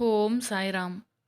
ఓం సాయిరామ్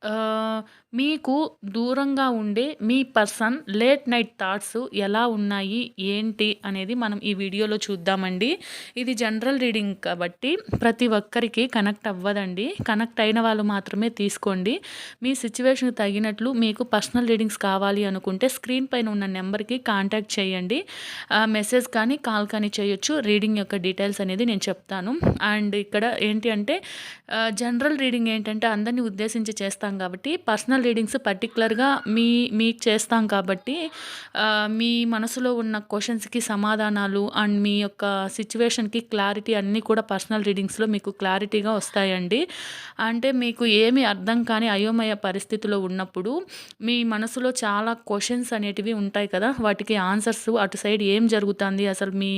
呃，మీకు దూరంగా ఉండే మీ పర్సన్ లేట్ నైట్ థాట్స్ ఎలా ఉన్నాయి ఏంటి అనేది మనం ఈ వీడియోలో చూద్దామండి. ఇది జనరల్ రీడింగ్ కాబట్టి ప్రతి ఒక్కరికి కనెక్ట్ అవ్వదండి. కనెక్ట్ అయిన వాళ్ళు మాత్రమే తీసుకోండి. మీ సిచ్యువేషన్కి తగినట్లు మీకు పర్సనల్ రీడింగ్స్ కావాలి అనుకుంటే స్క్రీన్ పైన ఉన్న నెంబర్కి కాంటాక్ట్ చేయండి. మెసేజ్ కానీ కాల్ కానీ చేయొచ్చు. రీడింగ్ యొక్క డీటెయిల్స్ అనేది నేను చెప్తాను. అండ్ ఇక్కడ ఏంటి అంటే జనరల్ రీడింగ్ ఏంటంటే అందరినీ ఉద్దేశించి చేస్తాం కాబట్టి పర్సనల్ రీడింగ్స్ పర్టికులర్గా మీ మీకు చేస్తాం కాబట్టి మీ మనసులో ఉన్న క్వశ్చన్స్కి సమాధానాలు అండ్ మీ యొక్క సిచ్యువేషన్కి క్లారిటీ అన్నీ కూడా పర్సనల్ రీడింగ్స్లో మీకు క్లారిటీగా వస్తాయండి. అంటే మీకు ఏమి అర్థం కాని అయోమయ పరిస్థితిలో ఉన్నప్పుడు మీ మనసులో చాలా క్వశ్చన్స్ అనేటివి ఉంటాయి కదా వాటికి ఆన్సర్స్ అటు సైడ్ ఏం జరుగుతుంది అసలు మీ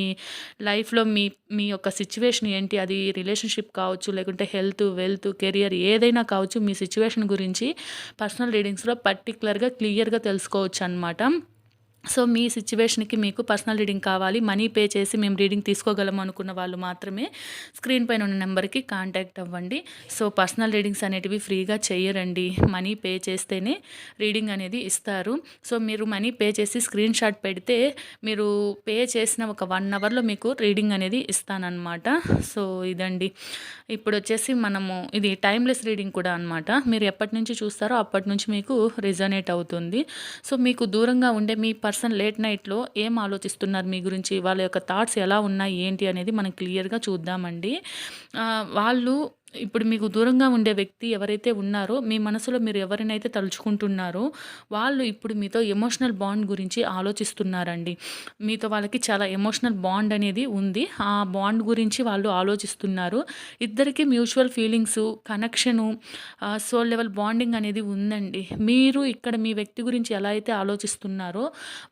లైఫ్లో మీ మీ యొక్క సిచ్యువేషన్ ఏంటి అది రిలేషన్షిప్ కావచ్చు లేకుంటే హెల్త్ వెల్త్ కెరియర్ ఏదైనా కావచ్చు మీ సిచ్యువేషన్ గురించి గురించి పర్సనల్ రీడింగ్స్లో పర్టికులర్గా క్లియర్గా తెలుసుకోవచ్చు అనమాట సో మీ సిచ్యువేషన్కి మీకు పర్సనల్ రీడింగ్ కావాలి మనీ పే చేసి మేము రీడింగ్ తీసుకోగలం అనుకున్న వాళ్ళు మాత్రమే స్క్రీన్ పైన ఉన్న నెంబర్కి కాంటాక్ట్ అవ్వండి. సో పర్సనల్ రీడింగ్స్ అనేటివి ఫ్రీగా చేయరండి. మనీ పే చేస్తేనే రీడింగ్ అనేది ఇస్తారు. సో మీరు మనీ పే చేసి స్క్రీన్ షాట్ పెడితే మీరు పే చేసిన ఒక వన్ అవర్లో మీకు రీడింగ్ అనేది ఇస్తానన్నమాట. సో ఇదండి. ఇప్పుడు వచ్చేసి మనము ఇది టైమ్లెస్ రీడింగ్ కూడా అనమాట మీరు ఎప్పటి నుంచి చూస్తారో అప్పటి నుంచి మీకు రిజనేట్ అవుతుంది. సో మీకు దూరంగా ఉండే మీ పర్సన్ లేట్ నైట్లో ఏం ఆలోచిస్తున్నారు మీ గురించి? వాళ్ళ యొక్క థాట్స్ ఎలా ఉన్నాయి? ఏంటి? అనేది మనం క్లియర్గా చూద్దామండి. వాళ్ళు ఇప్పుడు మీకు దూరంగా ఉండే వ్యక్తి ఎవరైతే ఉన్నారో మీ మనసులో మీరు ఎవరినైతే తలుచుకుంటున్నారో వాళ్ళు ఇప్పుడు మీతో ఎమోషనల్ బాండ్ గురించి ఆలోచిస్తున్నారండి. మీతో వాళ్ళకి చాలా ఎమోషనల్ బాండ్ అనేది ఉంది. ఆ బాండ్ గురించి వాళ్ళు ఆలోచిస్తున్నారు. ఇద్దరికి mutual feelings connection soul level bonding అనేది ఉందండి. మీరు ఇక్కడ మీ వ్యక్తి గురించి ఎలా అయితే ఆలోచిస్తున్నారో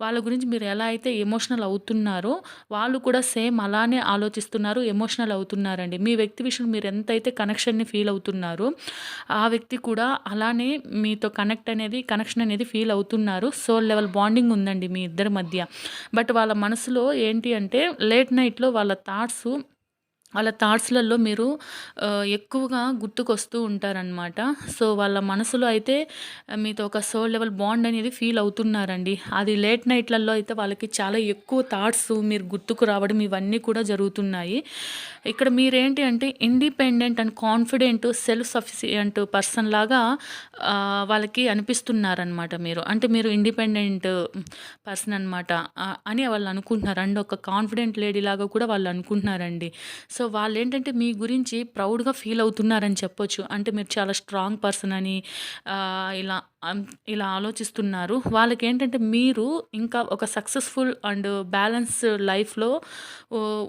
వాళ్ళ గురించి మీరు ఎలా అయితే ఎమోషనల్ అవుతున్నారో వాళ్ళు కూడా సేమ్ అలానే ఆలోచిస్తున్నారు ఎమోషనల్ అవుతున్నారండి. మీ వ్యక్తి విషయం మీరు ఎంతైతే కనెక్షన్ని ఫీల్ అవుతున్నారు. ఆ వ్యక్తి కూడా అలానే మీతో కనెక్ట్ అనేది కనెక్షన్ అనేది ఫీల్ అవుతున్నారు. సోల్ లెవెల్ బాండింగ్ ఉందండి మీ ఇద్దరి మధ్య. బట్ వాళ్ళ మనసులో ఏంటి అంటే లేట్ నైట్లో వాళ్ళ థాట్స్ వాళ్ళ థాట్స్లలో మీరు ఎక్కువగా గుర్తుకొస్తూ ఉంటారనమాట సో వాళ్ళ మనసులో అయితే మీతో ఒక సోల్ లెవెల్ బాండ్ అనేది ఫీల్ అవుతున్నారండి. అది లేట్ నైట్లలో అయితే వాళ్ళకి చాలా ఎక్కువ థాట్స్ మీరు గుర్తుకు రావడం ఇవన్నీ కూడా జరుగుతున్నాయి. ఇక్కడ మీరేంటి అంటే independent and confident self sufficient person లాగా వాళ్ళకి అనిపిస్తున్నారనమాట మీరు. అంటే మీరు ఇండిపెండెంట్ పర్సన్ అనమాట అని వాళ్ళు అనుకుంటున్నారు అండ్ ఒక కాన్ఫిడెంట్ లేడీ లాగా కూడా వాళ్ళు అనుకుంటున్నారండి. సో వాళ్ళు ఏంటంటే మీ గురించి ప్రౌడ్గా ఫీల్ అవుతున్నారని చెప్పొచ్చు. అంటే మీరు చాలా స్ట్రాంగ్ పర్సన్ అని ఇలా ఇలా ఆలోచిస్తున్నారు. వాళ్ళకి ఏంటంటే మీరు ఇంకా ఒక సక్సెస్ఫుల్ అండ్ బ్యాలెన్స్ లైఫ్లో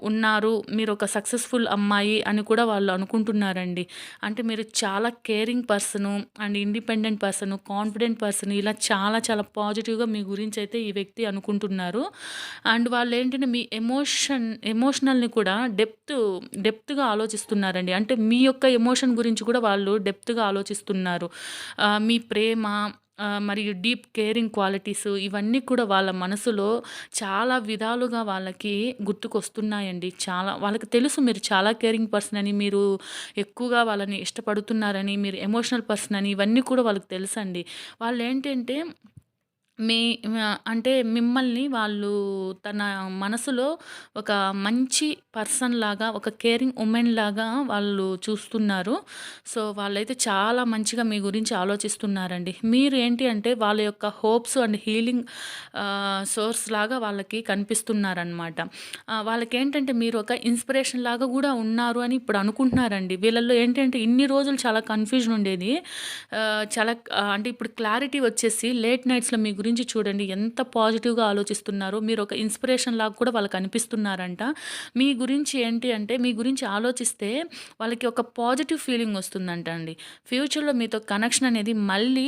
ఉన్నారు. మీరు ఒక సక్సెస్ఫుల్ అమ్మాయి అని కూడా వాళ్ళు అనుకుంటున్నారండి. అంటే మీరు చాలా caring person and independent person confident person ఇలా చాలా చాలా పాజిటివ్గా మీ గురించి అయితే ఈ వ్యక్తి అనుకుంటున్నారు. అండ్ వాళ్ళు ఏంటంటే మీ ఎమోషన్ ఎమోషనల్ని కూడా డెప్త్ డెప్త్గా ఆలోచిస్తున్నారండి. అంటే మీ యొక్క ఎమోషన్ గురించి కూడా వాళ్ళు డెప్త్గా ఆలోచిస్తున్నారు. మీ ప్రేమ మరియు డీప్ కేరింగ్ క్వాలిటీస్ ఇవన్నీ కూడా వాళ్ళ మనసులో చాలా విధాలుగా వాళ్ళకి గుర్తుకొస్తున్నాయండి. చాలా వాళ్ళకి తెలుసు మీరు చాలా కేరింగ్ పర్సన్ అని మీరు ఎక్కువగా వాళ్ళని ఇష్టపడుతున్నారని మీరు ఎమోషనల్ పర్సన్ అని ఇవన్నీ కూడా వాళ్ళకి తెలుసండి. వాళ్ళు ఏంటంటే మీ అంటే మిమ్మల్ని వాళ్ళు తన మనసులో ఒక మంచి పర్సన్ లాగా ఒక కేరింగ్ ఉమెన్ లాగా వాళ్ళు చూస్తున్నారు. సో వాళ్ళైతే చాలా మంచిగా మీ గురించి ఆలోచిస్తున్నారండి. మీరు ఏంటి అంటే వాళ్ళ యొక్క హోప్స్ అండ్ హీలింగ్ సోర్స్ లాగా వాళ్ళకి కనిపిస్తున్నారనమాట వాళ్ళకి ఏంటంటే మీరు ఒక ఇన్స్పిరేషన్ లాగా కూడా ఉన్నారు అని ఇప్పుడు అనుకుంటున్నారండి. వీళ్ళల్లో ఏంటంటే ఇన్ని రోజులు చాలా కన్ఫ్యూజన్ ఉండేది. చాలా అంటే ఇప్పుడు క్లారిటీ వచ్చేసి లేట్ నైట్స్లో మీ గురించి గురించి చూడండి ఎంత పాజిటివ్‌గా ఆలోచిస్తున్నారో. ఒక ఇన్‌స్పిరేషన్ లాగా కూడా వాళ్ళకి అనిపిస్తున్నారంట. మీ గురించి ఏంటి అంటే మీ గురించి ఆలోచిస్తే వాళ్ళకి ఒక పాజిటివ్ ఫీలింగ్ వస్తుందంట అండి. ఫ్యూచర్‌లో మీతో కనెక్షన్ అనేది మళ్ళీ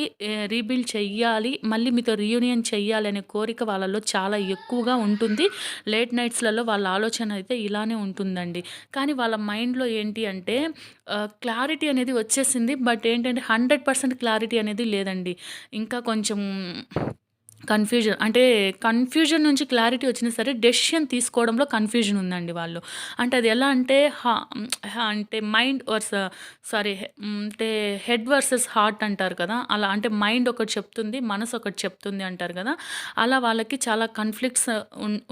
రీబిల్డ్ చెయ్యాలి. మళ్ళీ మీతో రీయూనియన్ చెయ్యాలి అనే కోరిక వాళ్ళలో చాలా ఎక్కువగా ఉంటుంది. లేట్ నైట్స్‌లలో వాళ్ళ ఆలోచన అయితే ఇలానే ఉంటుందండి. కానీ వాళ్ళ మైండ్‌లో ఏంటి అంటే క్లారిటీ అనేది వచ్చేసింది. బట్ ఏంటంటే 100% క్లారిటీ అనేది లేదండి. ఇంకా కొంచెం కన్‌ఫ్యూజన్ అంటే కన్‌ఫ్యూజన్ నుంచి క్లారిటీ వచ్చినా సరే డెసిషన్ తీసుకోవడంలో కన్‌ఫ్యూజన్ ఉందండి వాళ్ళు. అంటే అది ఎలా అంటే అంటే మైండ్ వర్స్ సారీ అంటే హెడ్ వర్సెస్ హార్ట్ అంటారు కదా! అలా అంటే మైండ్ ఒకటి చెప్తుంది. మనసు ఒకటి చెప్తుంది అంటారు కదా! అలా వాళ్ళకి చాలా కన్ఫ్లిక్ట్స్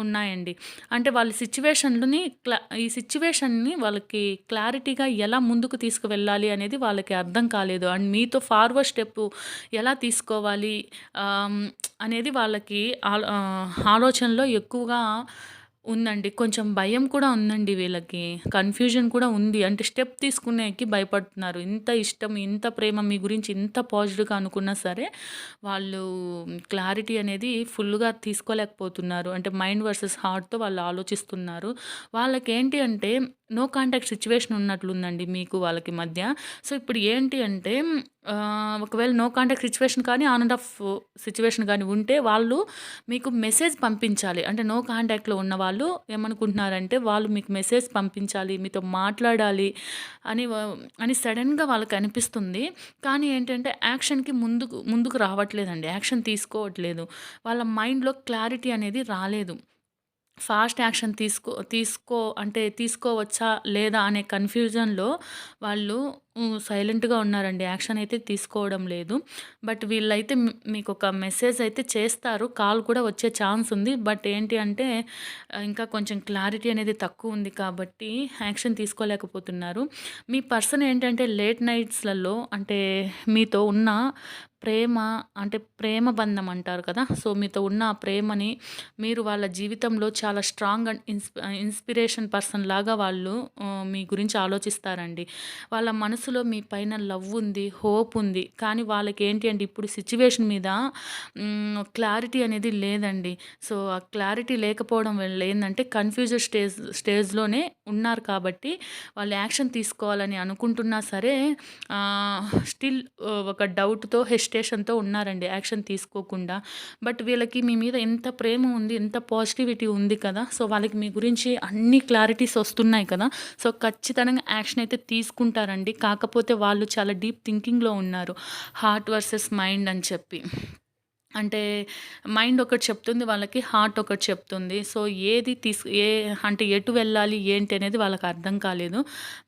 ఉన్నాయండి. అంటే వాళ్ళ సిచ్యువేషన్లని క్లా ఈ సిచ్యువేషన్ని వాళ్ళకి క్లారిటీగా ఎలా ముందుకు తీసుకువెళ్ళాలి అనేది వాళ్ళకి అర్థం కాలేదు. అండ్ మీతో ఫార్వర్డ్ స్టెప్ ఎలా తీసుకోవాలి అనేది వాళ్ళకి ఆలోచనలో ఎక్కువగా ఉందండి. కొంచెం భయం కూడా ఉందండి వీళ్ళకి. కన్‌ఫ్యూజన్ కూడా ఉంది. అంటే స్టెప్ తీసుకునేకి భయపడుతున్నారు. ఇంత ఇష్టం, ఇంత ప్రేమ మీ గురించి ఇంత పాజిటివ్‌గా అనుకున్నా సరే వాళ్ళు క్లారిటీ అనేది ఫుల్‌గా తీసుకోలేకపోతున్నారు. అంటే మైండ్ వర్సెస్ హార్ట్‌తో వాళ్ళు ఆలోచిస్తున్నారు. వాళ్ళకేంటి అంటే నో కాంటాక్ట్ సిచ్యువేషన్ ఉన్నట్లుందండి మీకు వాళ్ళకి మధ్య. సో, ఇప్పుడు ఏంటి అంటే ఒకవేళ నో కాంటాక్ట్ సిచ్యువేషన్ కానీ ఆన్ అండ్ ఆఫ్ సిచ్యువేషన్ కానీ ఉంటే వాళ్ళు మీకు మెసేజ్ పంపించాలి. అంటే నో కాంటాక్ట్‌లో ఉన్న వాళ్ళు ఏమనుకుంటున్నారంటే వాళ్ళు మీకు మెసేజ్ పంపించాలి. మీతో మాట్లాడాలి అని వ అని సడన్గా వాళ్ళకి అనిపిస్తుంది. కానీ ఏంటంటే యాక్షన్‌కి ముందుకు ముందుకు రావట్లేదండి. యాక్షన్ తీసుకోవట్లేదు. వాళ్ళ మైండ్‌లో క్లారిటీ అనేది రాలేదు. ఫాస్ట్ యాక్షన్ తీసుకో తీసుకో అంటే తీసుకోవచ్చా? లేదా? అనే కన్‌ఫ్యూజన్‌లో వాళ్ళు సైలెంట్‌గా ఉన్నారండి. యాక్షన్ అయితే తీసుకోవడం లేదు. బట్ వీళ్ళైతే మీకు మీకొక మెసేజ్ అయితే చేస్తారు. కాల్ కూడా వచ్చే ఛాన్స్ ఉంది. బట్ ఏంటి అంటే ఇంకా కొంచెం క్లారిటీ అనేది తక్కువ ఉంది కాబట్టి యాక్షన్ తీసుకోలేకపోతున్నారు. మీ పర్సన్ ఏంటంటే లేట్ నైట్స్‌లలో అంటే మీతో ఉన్న ప్రేమ అంటే ప్రేమ బంధం అంటారు కదా! సో, మీతో ఉన్న ఆ ప్రేమని మీరు వాళ్ళ జీవితంలో చాలా స్ట్రాంగ్ అండ్ ఇన్స్ ఇన్‌స్పిరేషన్ పర్సన్ లాగా వాళ్ళు మీ గురించి ఆలోచిస్తారండి. వాళ్ళ మనసులో మీ పైన లవ్ ఉంది. హోప్ ఉంది. కానీ వాళ్ళకేంటి అంటే ఇప్పుడు సిచ్యువేషన్ మీద క్లారిటీ అనేది లేదండి. సో, ఆ క్లారిటీ లేకపోవడం వల్ల ఏంటంటే కన్‌ఫ్యూజన్ స్టేజ్ స్టేజ్‌లోనే ఉన్నారు కాబట్టి వాళ్ళు యాక్షన్ తీసుకోవాలని అనుకుంటున్నా సరే స్టిల్ ఒక డౌట్‌తో, హెసిటేషన్‌తో ఉన్నారండి. యాక్షన్ తీసుకోకుండా. బట్ వీళ్ళకి మీ మీద ఎంత ప్రేమ ఉంది. ఎంత పాజిటివిటీ ఉంది కదా! సో, వాళ్ళకి మీ గురించి అన్ని క్లారిటీస్ వస్తున్నాయి కదా! సో, ఖచ్చితంగా యాక్షన్ అయితే తీసుకుంటారండి. కాకపోతే వాళ్ళు చాలా డీప్ థింకింగ్‌లో ఉన్నారు. హార్ట్ వర్సెస్ మైండ్ అని చెప్పి. అంటే మైండ్ ఒకటి చెప్తుంది వాళ్ళకి. హార్ట్ ఒకటి చెప్తుంది. సో, ఏది తీసు ఏ అంటే ఎటు వెళ్ళాలి? ఏంటి? అనేది వాళ్ళకి అర్థం కాలేదు.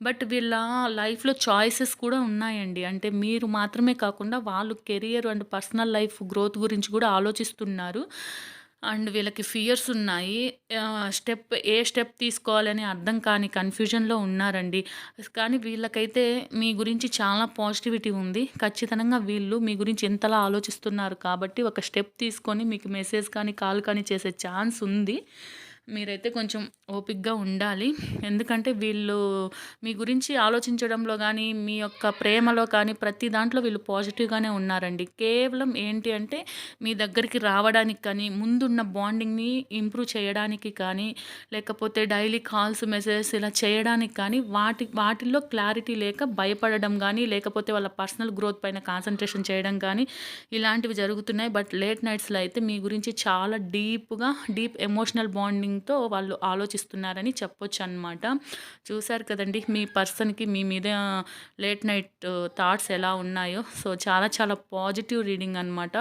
బట్ వీళ్ళ లైఫ్‌లో చాయిసెస్ కూడా ఉన్నాయండి. అంటే మీరు మాత్రమే కాకుండా వాళ్ళు career and personal life growth గురించి కూడా ఆలోచిస్తున్నారు. అండ్ వీళ్ళకి ఫియర్స్ ఉన్నాయి. స్టెప్ ఏ స్టెప్ తీసుకోవాలని అర్థం కాని కన్‌ఫ్యూజన్‌లో ఉన్నారండి. కానీ వీళ్ళకైతే మీ గురించి చాలా పాజిటివిటీ ఉంది. ఖచ్చితంగా వీళ్ళు మీ గురించి ఇంతలా ఆలోచిస్తున్నారు కాబట్టి ఒక స్టెప్ తీసుకొని మీకు మెసేజ్ కానీ, కాల్ కానీ చేసే ఛాన్స్ ఉంది. మీరైతే కొంచెం ఓపిక్గా ఉండాలి. ఎందుకంటే వీళ్ళు మీ గురించి ఆలోచించడంలో కానీ మీ యొక్క ప్రేమలో కానీ ప్రతి దాంట్లో వీళ్ళు పాజిటివ్‌గానే ఉన్నారండి. కేవలం ఏంటి అంటే మీ దగ్గరికి రావడానికి కానీ, ముందున్న బాండింగ్‌ని ఇంప్రూవ్ చేయడానికి కానీ, లేకపోతే డైలీ కాల్స్, మెసేజెస్ ఇలా చేయడానికి కానీ వాటి వాటిల్లో క్లారిటీ లేక భయపడడం కానీ లేకపోతే వాళ్ళ పర్సనల్ గ్రోత్ పైన కాన్సన్ట్రేషన్ చేయడం కానీ ఇలాంటివి జరుగుతున్నాయి. బట్ లేట్ నైట్స్‌లో అయితే మీ గురించి చాలా డీప్‌గా డీప్ ఎమోషనల్ బాండింగ్ థింకింగ్తో వాళ్ళు ఆలోచిస్తున్నారని చెప్పొచ్చనమాట. చూసారు కదండీ! మీ పర్సన్‌కి మీ మీద లేట్ నైట్ థాట్స్ ఎలా ఉన్నాయో. సో, చాలా చాలా పాజిటివ్ రీడింగ్ అనమాట.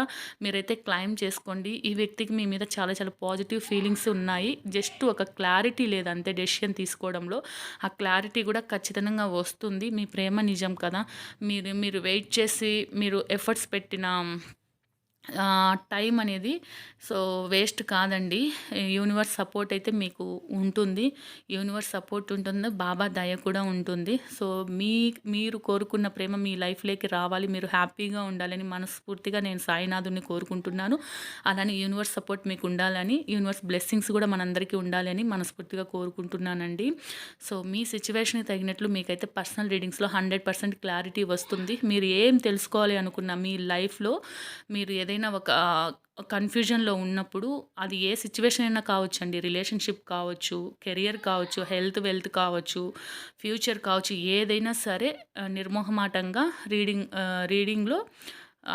మీరైతే క్లెయిమ్ చేసుకోండి. ఈ వ్యక్తికి మీ మీద చాలా చాలా పాజిటివ్ ఫీలింగ్స్ ఉన్నాయి. జస్ట్ ఒక క్లారిటీ లేదు అంతే డెసిషన్ తీసుకోవడంలో. ఆ క్లారిటీ కూడా ఖచ్చితంగా వస్తుంది. మీ ప్రేమ నిజం కదా! మీరు మీరు వెయిట్ చేసి మీరు ఎఫర్ట్స్ పెట్టిన టైం అనేది సో, వేస్ట్ కాదండి. యూనివర్స్ సపోర్ట్ అయితే మీకు ఉంటుంది. యూనివర్స్ సపోర్ట్ ఉంటుంది. బాబా దయ కూడా ఉంటుంది. సో, మీ మీరు కోరుకున్న ప్రేమ మీ లైఫ్‌లోకి రావాలి. మీరు హ్యాపీగా ఉండాలని మనస్ఫూర్తిగా నేను సాయినాథుని కోరుకుంటున్నాను. అలానే యూనివర్స్ సపోర్ట్ మీకు ఉండాలని, యూనివర్స్ బ్లెస్సింగ్స్ కూడా మనందరికీ ఉండాలని మనస్ఫూర్తిగా కోరుకుంటున్నానండి. సో, మీ సిచ్యువేషన్కి తగినట్లు మీకైతే పర్సనల్ రీడింగ్స్‌లో 100% క్లారిటీ వస్తుంది. మీరు ఏం తెలుసుకోవాలి అనుకున్న మీ లైఫ్‌లో మీరు ఏదైనా ఏదైనా ఒక కన్‌ఫ్యూజన్‌లో ఉన్నప్పుడు అది ఏ సిచ్యువేషన్ అయినా కావచ్చు అండి రిలేషన్‌షిప్ కావచ్చు, కెరియర్ కావచ్చు, హెల్త్, వెల్త్ కావచ్చు, ఫ్యూచర్ కావచ్చు, ఏదైనా సరే నిర్మోహమాటంగా రీడింగ్ రీడింగ్‌లో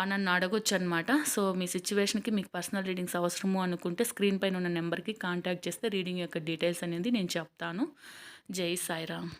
నన్ను అడగొచ్చు అనమాట సో, మీ సిచ్యువేషన్కి మీకు పర్సనల్ రీడింగ్స్ అవసరము అనుకుంటే స్క్రీన్ పైన ఉన్న నెంబర్కి కాంటాక్ట్ చేస్తే రీడింగ్ యొక్క డీటెయిల్స్ అనేది నేను చెప్తాను. జై సాయిరామ్.